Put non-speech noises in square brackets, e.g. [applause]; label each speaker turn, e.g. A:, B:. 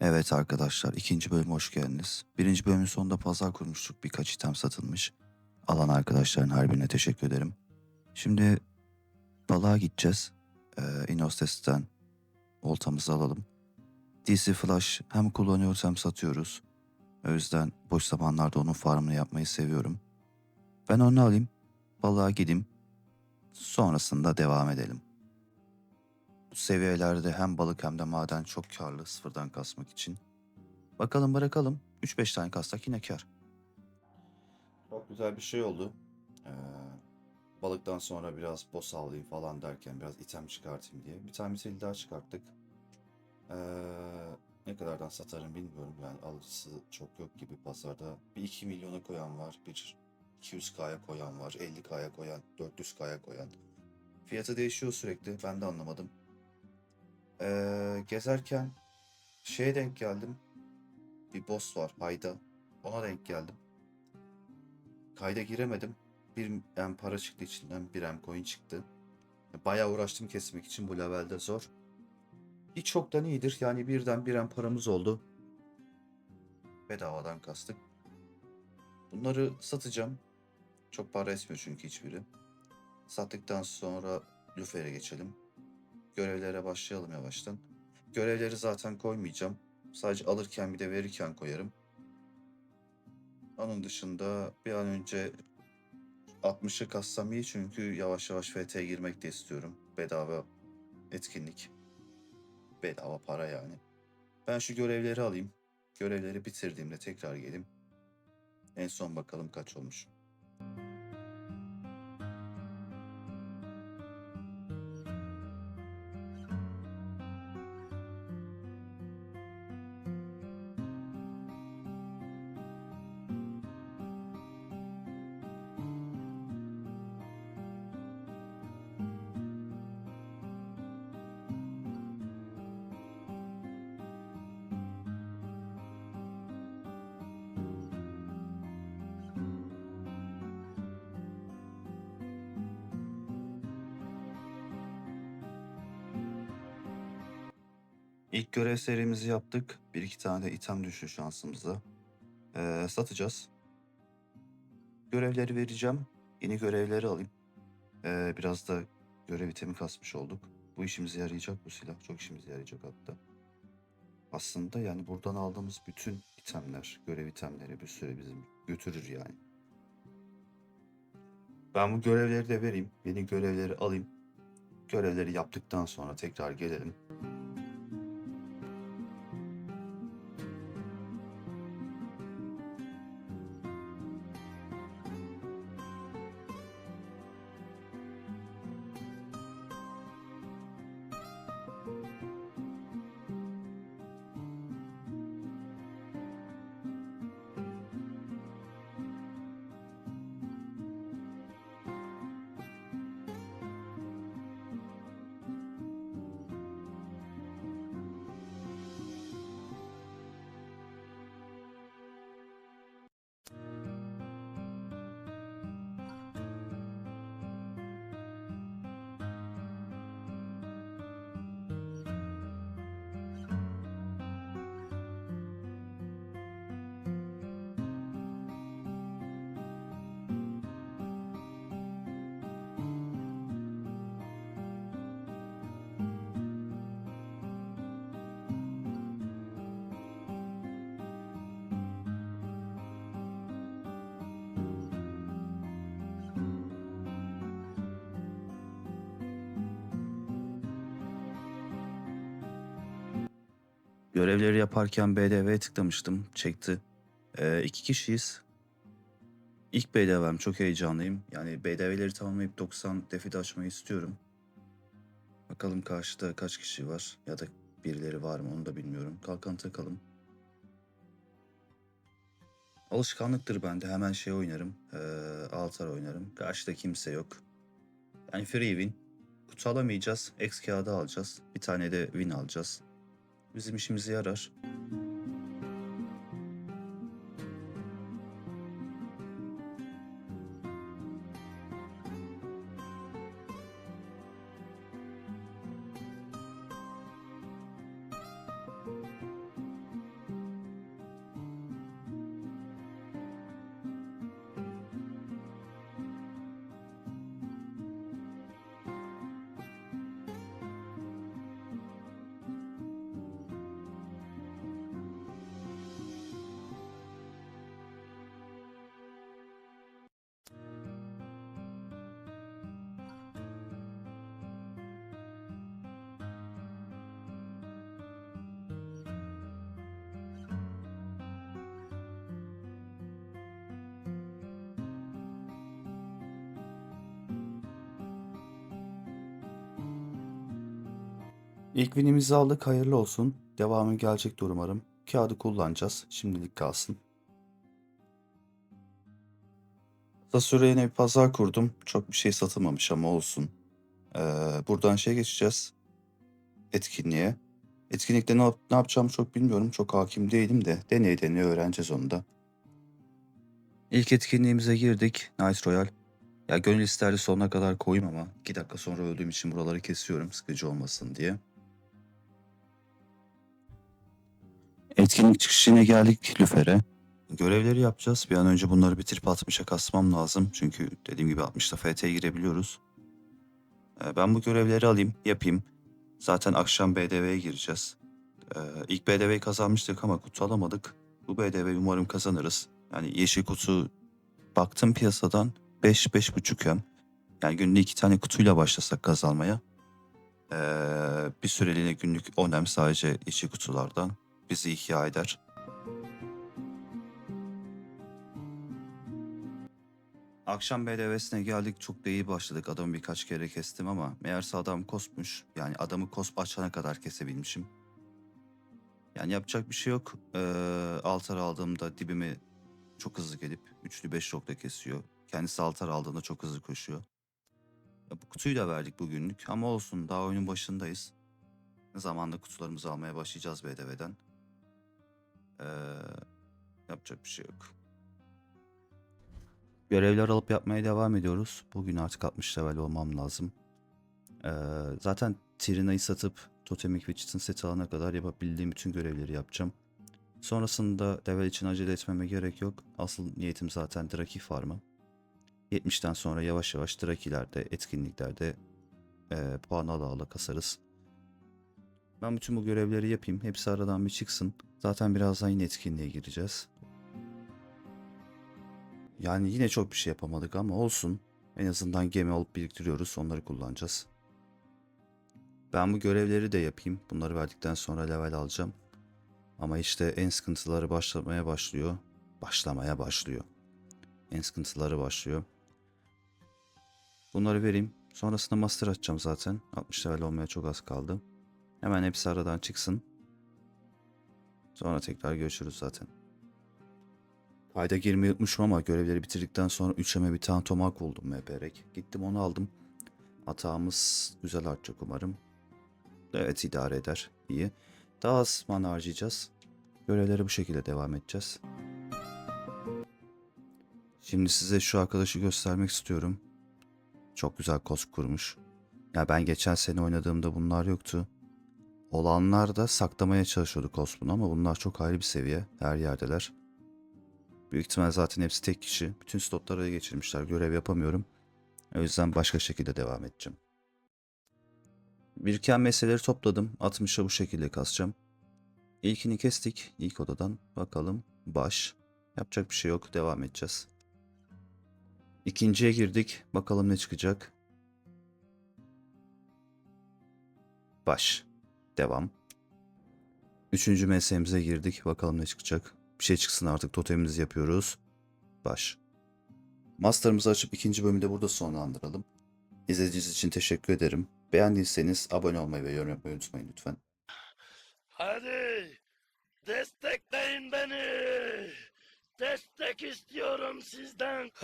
A: Evet arkadaşlar ikinci bölüme hoş geldiniz. Birinci bölümün sonunda pazar kurmuştuk. Birkaç item satılmış. Alan arkadaşların her birine teşekkür ederim. Şimdi balığa gideceğiz. Ee, Inostes'ten oltamızı alalım. DC Flash hem kullanıyoruz hem satıyoruz. O yüzden boş zamanlarda onun farmını yapmayı seviyorum. Ben onu alayım. Balığa gideyim. Sonrasında devam edelim. Bu seviyelerde hem balık hem de maden çok karlı sıfırdan kasmak için. Bakalım bırakalım. 3-5 tane kastak yine kar. Çok güzel bir şey oldu. Ee, balıktan sonra biraz boss avlayayım falan derken biraz item çıkartayım diye. Bir tane bir daha çıkarttık. Ee, ne kadardan satarım bilmiyorum. Yani alıcısı çok yok gibi pazarda. Bir 2 milyona koyan var. Bir 200k'ya koyan var. 50k'ya koyan. 400k'ya koyan. Fiyatı değişiyor sürekli. Ben de anlamadım. Ee, gezerken şeye denk geldim. Bir boss var Hayda. Ona denk geldim. Kayda giremedim. Bir M para çıktı içinden. Bir M coin çıktı. Bayağı uğraştım kesmek için bu levelde zor. Hiç çoktan iyidir. Yani birden bir M paramız oldu. Bedavadan kastık. Bunları satacağım. Çok para etmiyor çünkü hiçbiri. Sattıktan sonra Lüfer'e geçelim. Görevlere başlayalım yavaştan. Görevleri zaten koymayacağım. Sadece alırken bir de verirken koyarım. Onun dışında bir an önce 60'ı kassam iyi çünkü yavaş yavaş FT'ye girmek de istiyorum. Bedava etkinlik. Bedava para yani. Ben şu görevleri alayım. Görevleri bitirdiğimde tekrar gelim. En son bakalım kaç olmuş. İlk görev serimizi yaptık. Bir iki tane de item düştü şansımıza. Ee, satacağız. Görevleri vereceğim. Yeni görevleri alayım. Ee, biraz da görev itemi kasmış olduk. Bu işimize yarayacak bu silah. Çok işimize yarayacak hatta. Aslında yani buradan aldığımız bütün itemler, görev itemleri bir süre bizim götürür yani. Ben bu görevleri de vereyim. Yeni görevleri alayım. Görevleri yaptıktan sonra tekrar gelelim. Görevleri yaparken BDV'ye tıklamıştım. Çekti. Ee, iki kişiyiz. İlk BDV'm çok heyecanlıyım. Yani BDV'leri tamamlayıp 90 defit açmayı istiyorum. Bakalım karşıda kaç kişi var ya da birileri var mı onu da bilmiyorum. Kalkan takalım. Alışkanlıktır bende. Hemen şey oynarım. Ee, altar oynarım. Karşıda kimse yok. Yani free win. Kutu alamayacağız. X kağıdı alacağız. Bir tane de win alacağız. Bizim işimize yarar. İlk winimizi aldık hayırlı olsun. Devamı gelecektir umarım. Kağıdı kullanacağız. Şimdilik kalsın. Kısa süre yine bir pazar kurdum. Çok bir şey satılmamış ama olsun. Ee, buradan şey geçeceğiz. Etkinliğe. Etkinlikte ne, yap- ne yapacağımı çok bilmiyorum. Çok hakim değilim de deney deney öğreneceğiz onu da. İlk etkinliğimize girdik. Nice Royal. Ya gönül isterdi sonuna kadar koyayım ama 2 dakika sonra öldüğüm için buraları kesiyorum sıkıcı olmasın diye. Etkinlik çıkışına geldik Lüfer'e. Görevleri yapacağız. Bir an önce bunları bitirip 60'a kasmam lazım. Çünkü dediğim gibi 60'ta FT'ye girebiliyoruz. Ee, Ben bu görevleri alayım, yapayım. Zaten akşam BDV'ye gireceğiz. Ee, İlk BDV'yi kazanmıştık ama kutu alamadık. Bu BDV'yi umarım kazanırız. Yani yeşil kutu baktım piyasadan 5-5.5 hem. Yani günlük iki tane kutuyla başlasak kazanmaya. Ee, bir süreliğine günlük 10 hem sadece yeşil kutulardan bizi ihya eder. Akşam BDV'sine geldik çok da iyi başladık. Adamı birkaç kere kestim ama meğerse adam kosmuş. Yani adamı kosp açana kadar kesebilmişim. Yani yapacak bir şey yok. Ee, altar aldığımda dibimi çok hızlı gelip üçlü beş nokta kesiyor. Kendisi altar aldığında çok hızlı koşuyor. Ya bu kutuyu da verdik bugünlük ama olsun daha oyunun başındayız. Zamanla kutularımızı almaya başlayacağız BDV'den. Ee, yapacak bir şey yok. Görevler alıp yapmaya devam ediyoruz. Bugün artık 60 level olmam lazım. Ee, zaten Tirina'yı satıp Totemik ve Cheat'in seti alana kadar yapabildiğim bütün görevleri yapacağım. Sonrasında level için acele etmeme gerek yok. Asıl niyetim zaten Draki farmı. 70'ten sonra yavaş yavaş Draki'lerde, etkinliklerde e, puan ala ala kasarız. Ben bütün bu görevleri yapayım. Hepsi aradan bir çıksın. Zaten birazdan yine etkinliğe gireceğiz. Yani yine çok bir şey yapamadık ama olsun. En azından gemi alıp biriktiriyoruz. Onları kullanacağız. Ben bu görevleri de yapayım. Bunları verdikten sonra level alacağım. Ama işte en sıkıntıları başlamaya başlıyor. Başlamaya başlıyor. En sıkıntıları başlıyor. Bunları vereyim. Sonrasında master açacağım zaten. 60 level olmaya çok az kaldı. Hemen hepsi aradan çıksın. Sonra tekrar görüşürüz zaten. Kayda girmeyi unutmuşum ama görevleri bitirdikten sonra üçeme bir tane tomak buldum meperek. Gittim onu aldım. Hatağımız güzel artacak umarım. Evet idare eder. İyi. Daha az mana harcayacağız. Görevlere bu şekilde devam edeceğiz. Şimdi size şu arkadaşı göstermek istiyorum. Çok güzel kos kurmuş. Ya ben geçen sene oynadığımda bunlar yoktu. Olanlar da saklamaya çalışıyordu Cosmo'nu ama bunlar çok ayrı bir seviye. Her yerdeler. Büyük ihtimal zaten hepsi tek kişi. Bütün slotları da geçirmişler. Görev yapamıyorum. O yüzden başka şekilde devam edeceğim. Biriken meseleleri topladım. 60'a bu şekilde kasacağım. İlkini kestik. ilk odadan. Bakalım. Baş. Yapacak bir şey yok. Devam edeceğiz. İkinciye girdik. Bakalım ne çıkacak. Baş. Devam. Üçüncü mesleğimize girdik. Bakalım ne çıkacak. Bir şey çıksın artık totemimizi yapıyoruz. Baş. Master'ımızı açıp ikinci bölümü de burada sonlandıralım. İzlediğiniz için teşekkür ederim. Beğendiyseniz abone olmayı ve yorum yapmayı unutmayın lütfen.
B: Hadi destekleyin beni. Destek istiyorum sizden. [laughs]